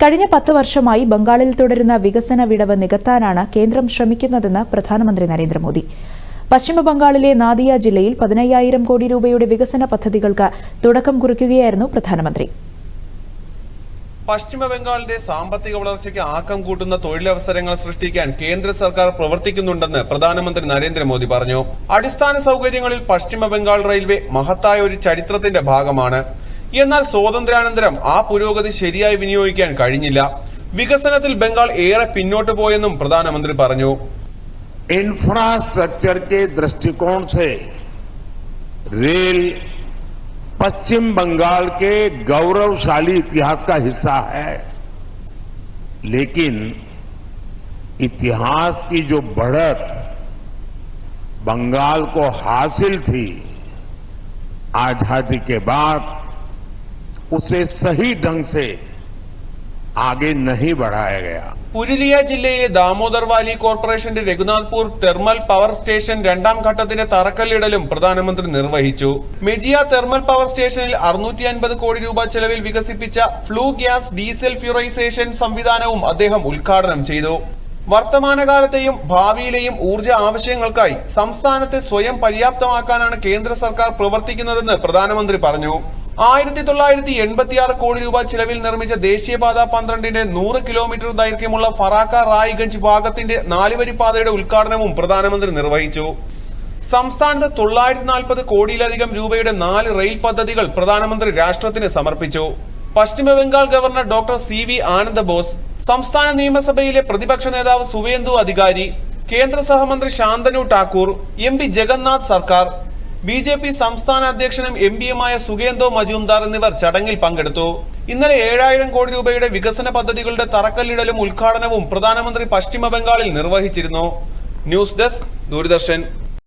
കഴിഞ്ഞ പത്ത് വർഷമായി ബംഗാളിൽ തുടരുന്ന വികസന വിടവ് നികത്താനാണ് കേന്ദ്രം ശ്രമിക്കുന്നതെന്ന് പ്രധാനമന്ത്രി നരേന്ദ്രമോദി. പശ്ചിമ ബംഗാളിലെ നാദിയ ജില്ലയിൽ പതിനയ്യായിരം കോടി രൂപയുടെ വികസന പദ്ധതികൾക്ക് തുടക്കം കുറിക്കുകയായിരുന്നു പ്രധാനമന്ത്രി. പശ്ചിമ ബംഗാളിന്റെ സാമ്പത്തിക വളർച്ചയ്ക്ക് ആക്കം കൂട്ടുന്ന തൊഴിലവസരങ്ങൾ സൃഷ്ടിക്കാൻ കേന്ദ്ര സർക്കാർ പ്രവർത്തിക്കുന്നുണ്ടെന്ന് പ്രധാനമന്ത്രി നരേന്ദ്രമോദി പറഞ്ഞു. അടിസ്ഥാന സൗകര്യങ്ങളിൽ പശ്ചിമ ബംഗാൾ റെയിൽവേ മഹത്തായ ഒരു ചരിത്രത്തിന്റെ ഭാഗമാണ്. എന്നാൽ സ്വാതന്ത്ര്യാനന്തരം ആ പുരോഗതി ശരിയായി വിനിയോഗിക്കാൻ കഴിഞ്ഞില്ല വികസനത്തിൽ ബംഗാൾ ഏറെ പിന്നോട്ട് പോയെന്നും പ്രധാനമന്ത്രി പറഞ്ഞു इंफ्रास्ट्रक्चर के दृष्टिकोण से रेल पश्चिम बंगाल के गौरवशाली इतिहास का हिस्सा है लेकिन इतिहास की जो बढ़त बंगाल को हासिल थी आजादी के बाद उसे सही ढंग से आगे नहीं बढ़ाया गया പുരുലിയ ജില്ലയിലെ ദാമോദർ വാലി കോർപ്പറേഷന്റെ രഘുനാഥ്പൂർ തെർമൽ പവർ സ്റ്റേഷൻ രണ്ടാം ഘട്ടത്തിന്റെ തറക്കല്ലിടലും പ്രധാനമന്ത്രി നിർവഹിച്ചു മെജിയ തെർമൽ പവർ സ്റ്റേഷനിൽ അറുന്നൂറ്റി അൻപത് കോടി രൂപ ചെലവിൽ വികസിപ്പിച്ച ഫ്ലൂ ഗ്യാസ് ഡീസൽ ഫ്യൂറൈസേഷൻ സംവിധാനവും അദ്ദേഹം ഉദ്ഘാടനം ചെയ്തു വർത്തമാനകാലത്തെയും ഭാവിയിലെയും ഊർജ ആവശ്യങ്ങൾക്കായി സംസ്ഥാനത്തെ സ്വയം പര്യാപ്തമാക്കാനാണ് കേന്ദ്ര സർക്കാർ പ്രവർത്തിക്കുന്നതെന്ന് പ്രധാനമന്ത്രി പറഞ്ഞു ആയിരത്തി തൊള്ളായിരത്തി എൺപത്തിയാറ് കോടി രൂപ ചിലവിൽ നിർമ്മിച്ച ദേശീയപാത പന്ത്രണ്ടിന്റെ നൂറ് കിലോമീറ്റർ ദൈർഘ്യമുള്ള ഫറാക്ക റായ്ഗഞ്ച് ഭാഗത്തിന്റെ നാലുവരി പാതയുടെ ഉദ്ഘാടനവും പ്രധാനമന്ത്രി നിർവഹിച്ചു. സംസ്ഥാനത്ത് തൊള്ളായിരത്തി നാൽപ്പത് കോടിയിലധികം രൂപയുടെ നാല് റെയിൽ പദ്ധതികൾ പ്രധാനമന്ത്രി രാഷ്ട്രത്തിന് സമർപ്പിച്ചു. Paschimbangal governor doctor C V Ananda Bose സംസ്ഥാന നിയമസഭയിലെ പ്രതിപക്ഷ നേതാവ് സുവേന്ദു അധികാരി കേന്ദ്ര സഹമന്ത്രി Shantanu Thakur M P Jagannath Sarkar B J P സംസ്ഥാന അധ്യക്ഷനും എം പിയുമായ സുഗേന്ദോ മജുംദാർ എന്നിവർ ചടങ്ങിൽ പങ്കെടുത്തു. ഇന്നലെ ഏഴായിരം കോടി രൂപയുടെ വികസന പദ്ധതികളുടെ തറക്കല്ലിടലും ഉദ്ഘാടനവും പ്രധാനമന്ത്രി പശ്ചിമ ബംഗാളിൽ നിർവഹിച്ചിരുന്നു. News desk Doordarshan.